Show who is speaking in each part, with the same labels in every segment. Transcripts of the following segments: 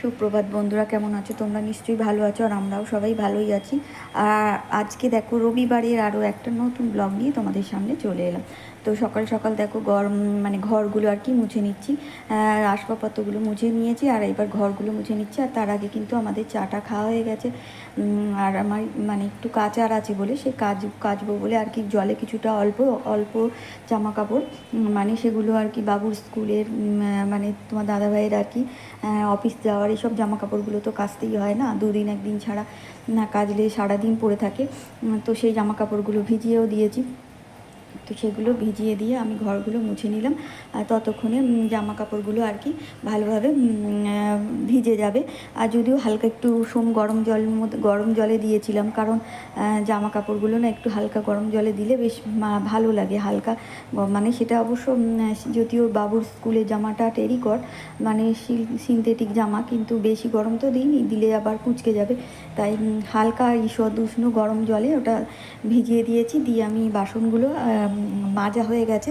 Speaker 1: সুপ্রভাত বন্ধুরা, কেমন আছো? তোমরা নিশ্চয়ই ভালো আছো আর আমরাও সবাই ভালোই আছি। আর আজকে দেখো রবিবারের আরও একটা নতুন ব্লগ নিয়ে তোমাদের সামনে চলে এলাম। তো সকাল সকাল দেখো ঘর মানে ঘরগুলো আর কি মুছে নিচ্ছি। আসবাবপত্রগুলো মুছে নিয়েছি আর এবার ঘরগুলো মুছে নিচ্ছি আর তার আগে কিন্তু আমাদের চাটা খাওয়া হয়ে গেছে। আর আমার মানে একটু কাচার আছে বলে সে কাজ, কাচবো বলে আর কি জলে কিছুটা অল্প অল্প জামা কাপড় মানে সেগুলো আর কি বাবুর স্কুলের মানে তোমার দাদাভাইয়ের আর কি অফিস যাওয়ার এইসব জামা কাপড়গুলো তো কাচতেই হয় না, দুদিন একদিন ছাড়া না কাচলে সারাদিন পরে থাকে। তো সেই জামা কাপড়গুলো ভিজিয়েও দিয়েছি। তো সেগুলো ভিজিয়ে দিয়ে আমি ঘরগুলো মুছে নিলাম। আর ততক্ষণে জামা কাপড়গুলো আর কি ভালোভাবে ভিজে যাবে। আর যদিও হালকা একটু সোম গরম জলের মধ্যে গরম জলে দিয়েছিলাম, কারণ জামা কাপড়গুলো না একটু হালকা গরম জলে দিলে বেশ ভালো লাগে হালকা। মানে সেটা অবশ্য যদিও বাবুর স্কুলের জামাটা টেরিকট মানে সিনথেটিক জামা, কিন্তু বেশি গরম তো দিইনি, দিলে আবার কুচকে যাবে। তাই হালকা ঈষদ উষ্ণ গরম জলে ওটা ভিজিয়ে দিয়েছি, দিয়ে আমি বাসনগুলো মাজা হয়ে গেছে।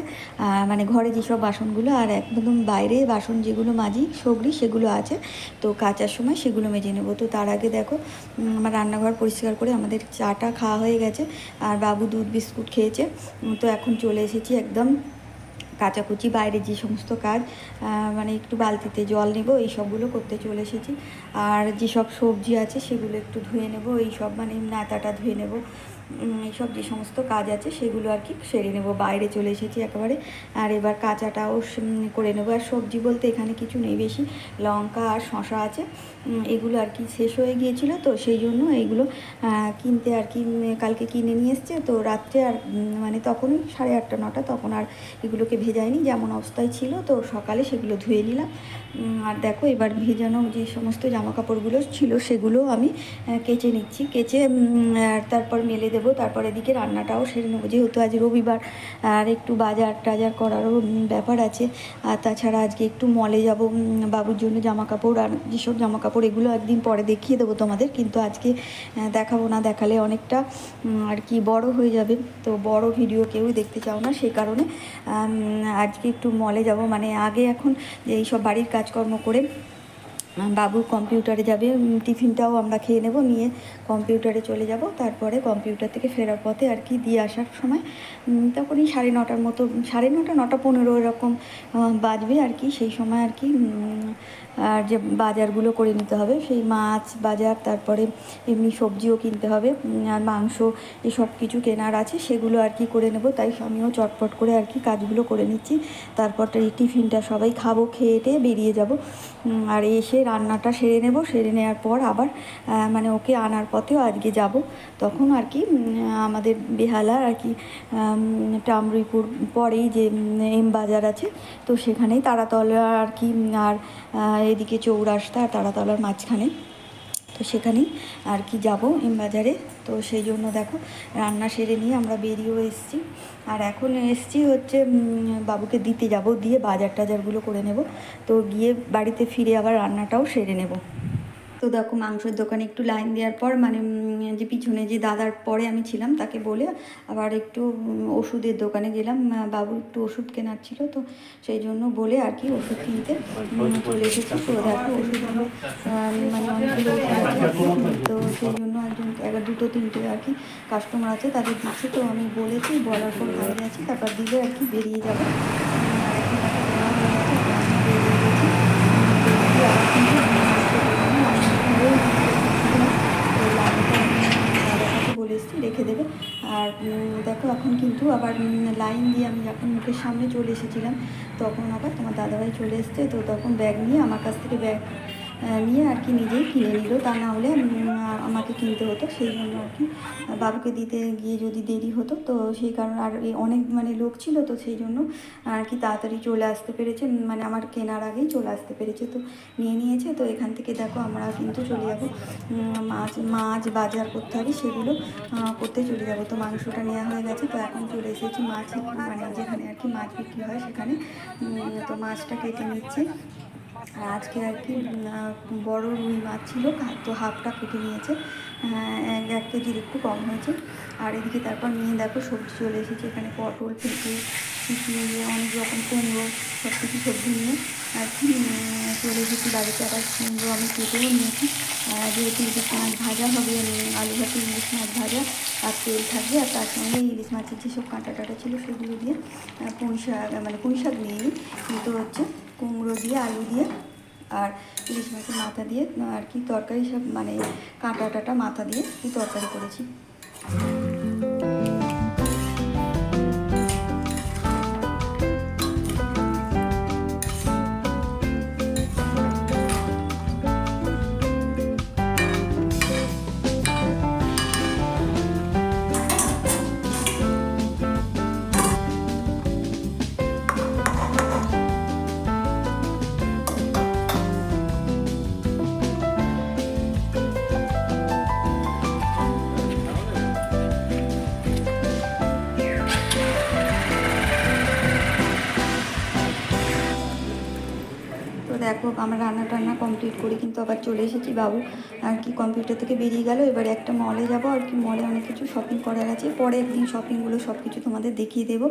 Speaker 1: মানে ঘরে যেসব বাসনগুলো আর একদম বাইরে বাসন যেগুলো মাজি, সগড়ি, সেগুলো আছে। তো কাচার সময় সেগুলো মেজে নেব। তো তার আগে দেখো আমার রান্নাঘর পরিষ্কার করে আমাদের চাটা খাওয়া হয়ে গেছে। আর বাবু দুধ, বিস্কুট খেয়েছে। তো এখন চলে এসেছি একদম কাচাকুচি, বাইরে যে সমস্ত কাজ মানে একটু বালতিতে জল নেব, এই সবগুলো করতে চলে এসেছি। আর যেসব সবজি আছে সেগুলো একটু ধুয়ে নেব, এই সব মানে নাতাটা ধুয়ে নেব। এইসব যে সমস্ত কাজ আছে সেগুলো আর কি সেরে নেব। বাইরে চলে এসেছি একেবারে। আর এবার কাঁচাটাও করে নেব। আর সবজি বলতে এখানে কিছু নেই। বেশি লঙ্কা আর শশা আছে। এগুলো আর কি শেষ হয়ে গিয়েছিল তো সেই জন্য এইগুলো কিনতে আর কি কালকে কিনে নিয়ে এসছে। তো রাত্রে আর মানে তখনই সাড়ে আটটা, নটা তখন আর এগুলোকে ভেজায়নি। যেমন অবস্থায় ছিল তো সকালে সেগুলো ধুয়ে নিলাম। আর দেখো এবার ভেজানো যে সমস্ত জামা কাপড়গুলো ছিল সেগুলো আমি কেচে নিচ্ছি। কেচে আর তারপর মেলে দেবো, তারপর এদিকে রান্নাটাও সেরে নেব। যেহেতু আজ রবিবার, আর একটু বাজার টাজার করারও ব্যাপার আছে, আর তাছাড়া আজকে একটু মলে যাব বাবুর জন্য জামা কাপড় আর যেসব জামা কাপড় এগুলো একদিন পরে দেখিয়ে দেবো তোমাদের, কিন্তু আজকে দেখাবো না, দেখালে অনেকটা আর কি বড় হয়ে যাবে। তো বড় ভিডিও কেউই দেখতে চাও না, সেই কারণে আজকে একটু মলে যাব। মানে আগে এখন এইসব বাড়ির কাজকর্ম করে বাবু কম্পিউটারে যাবে টিফিনটাও আমরা খেয়ে নেব, নিয়ে কম্পিউটারে চলে যাব। তারপরে কম্পিউটার থেকে ফেরার পথে আর কি দিয়ে আসার সময় তখনই সাড়ে নটার মতো, সাড়ে নটা নটা পনেরো এরকম বাজবে আর কি। সেই সময় আর কি আর যে বাজারগুলো করে নিতে হবে, সেই মাছ বাজার, তারপরে এমনি সবজিও কিনতে হবে আর মাংস এসব কিছু কেনার আছে, সেগুলো আর কি করে নেব। তাই আমিও চটপট করে আর কি কাজগুলো করে নিচ্ছি। তারপর টিফিনটা সবাই খাব খেয়ে বেরিয়ে যাব। আর এসে রান্নাটা সেরে নেব। সেরে নেওয়ার পর আবার মানে ওকে আনার পথেও আজকে যাব। তখন আর কি আমাদের বেহালা আর কি টামরুইপুর পরেই যে এম বাজার আছে, তো সেখানেই তারাতলা আর কি আর এদিকে চৌরাস্তা আর তারাতলার মাঝখানে। তো সেখানেই আর কি যাব বাজারে। তো সেই জন্য দেখো, রান্না সেরে নিয়ে আমরা বেরিয়েও এসেছি। আর এখন এসছি হচ্ছে বাবুকে দিতে যাব, দিয়ে বাজার টাজারগুলো করে নেব। তো গিয়ে বাড়িতে ফিরে আবার রান্নাটাও সেরে নেব। তো দেখো মাংসের দোকানে একটু লাইন দেওয়ার পর মানে যে পিছনে যে দাদার পরে আমি ছিলাম, তাকে বলে আবার একটু ওষুধের দোকানে গেলাম। বাবু একটু ওষুধ কেনার ছিল তো, সেই জন্য বলে আর কি ওষুধ কিনতে চলে এসেছি। তো দেখো ওষুধগুলো মানে। তো সেই জন্য একজন, এবার দুটো, তিনটে আর কি কাস্টমার আছে, তাদের দিচ্ছি। তো আমি বলেছি, বলার পর বাইরে আছি তারপর দিলে আর কি বেরিয়ে যাবে উম, আর এখন দেখো দেওয়া হয়ে গেছে, তো আমি বেরিয়ে গেছি উম, বেরিয়ে আবার কিন্তু দাদাকে বলে এসেছি রেখে দেবে আর উম, দেখো, এখন কিন্তু আবার লাইন দিয়ে আমি যখন মুখের সামনে চলে এসেছিলাম, তখন আবার তোমার দাদাভাই চলে এসছে। তো তখন ব্যাগ নিয়ে আমার কাছ থেকে ব্যাগ নিয়ে আর কি নিজেই কিনে নিল। তা না হলে আমাকে কিনতে হতো। সেই জন্য আর কি বাবুকে দিতে গিয়ে যদি দেরি হতো, তো সেই কারণে আর অনেক মানে লোক ছিল তো সেই জন্য আর কি তাড়াতাড়ি চলে আসতে পেরেছে। মানে আমার কেনার আগেই চলে আসতে পেরেছে তো, নিয়ে নিয়েছে। তো এখান থেকে দেখো আমরা কিন্তু চলে যাব। মাছ মাছ বাজার করতে হবে, সেগুলো করতে চলে যাব। তো মাংসটা নেওয়া হয়ে গেছে। তো এখন চলে এসেছি মাছ মানে যেখানে আর কি মাছ বিক্রি হয় সেখানে। তো মাছটা কেটে নিচ্ছি। আর আজকে আর কি বড় রুই মাছ ছিল তো হাফটা কেটে নিয়েছে। এক এক কেজির একটু কম হয়েছে। আর এদিকে তারপর নিয়ে দেখো সবজি চলে এসেছে। এখানে পটল পেঁপে নিয়ে অনেক রকম কুমড়ো সব কিছু সবজি নিয়ে। আর কি চলে এসেছি বাড়িতে আবার কুমড়ো আমি কেটেও নিয়েছি। যেহেতু ইলিশ মাছ ভাজা হবে আলু ভাতে ইলিশ মাছ ভাজা, আর তেল থাকবে, আর তার সঙ্গে ইলিশ মাছের যেসব কাঁটা টাটা ছিল সেগুলো দিয়ে পুঁই শাক মানে পুঁই শাক নিয়ে নিই কিন্তু হচ্ছে। কুমড়ো দিয়ে, আলু দিয়ে আর ইলিশ মাছের মাথা দিয়ে, আর কি তরকারি সব মানে কাঁটা টাটা মাথা দিয়ে কি তরকারি করেছি। দেখো আমার রান্না টান্না কমপ্লিট করি, কিন্তু আবার চলে এসেছি বাবু। আর কি কম্পিউটার থেকে বেরিয়ে গেল, এবারে একটা মলে যাব, আর কি মলে অনেক কিছু শপিং করার আছে। পরে একদিন শপিংগুলো সব কিছু তোমাদের দেখিয়ে দেব।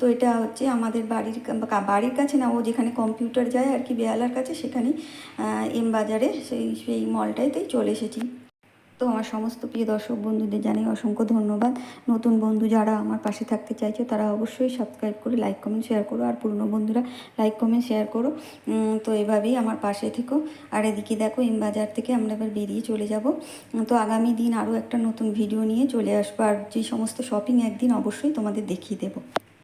Speaker 1: তো এটা হচ্ছে আমাদের বাড়ির বাড়ির কাছে না, ও যেখানে কম্পিউটার যায় আর কি, বেয়ালার কাছে সেখানে এম বাজারে সেই সেই মলটাইতেই চলে এসেছি। তো আমার সমস্ত প্রিয় দর্শক বন্ধুদের জানাই অসংখ্য ধন্যবাদ। নতুন বন্ধু যারা আমার পাশে থাকতে চাইছো, তারা অবশ্যই সাবস্ক্রাইব করে লাইক কমেন্ট শেয়ার করো। আর পুরনো বন্ধুরা লাইক কমেন্ট শেয়ার করো। তো এভাবেই আমার পাশে থেকো। আর এদিকে দেখো এম বাজার থেকে আমরা এবার বেরিয়ে চলে যাব। তো আগামী দিন আরও একটা নতুন ভিডিও নিয়ে চলে আসব। আর যে সমস্ত শপিং একদিন অবশ্যই তোমাদের দেখিয়ে দেবো।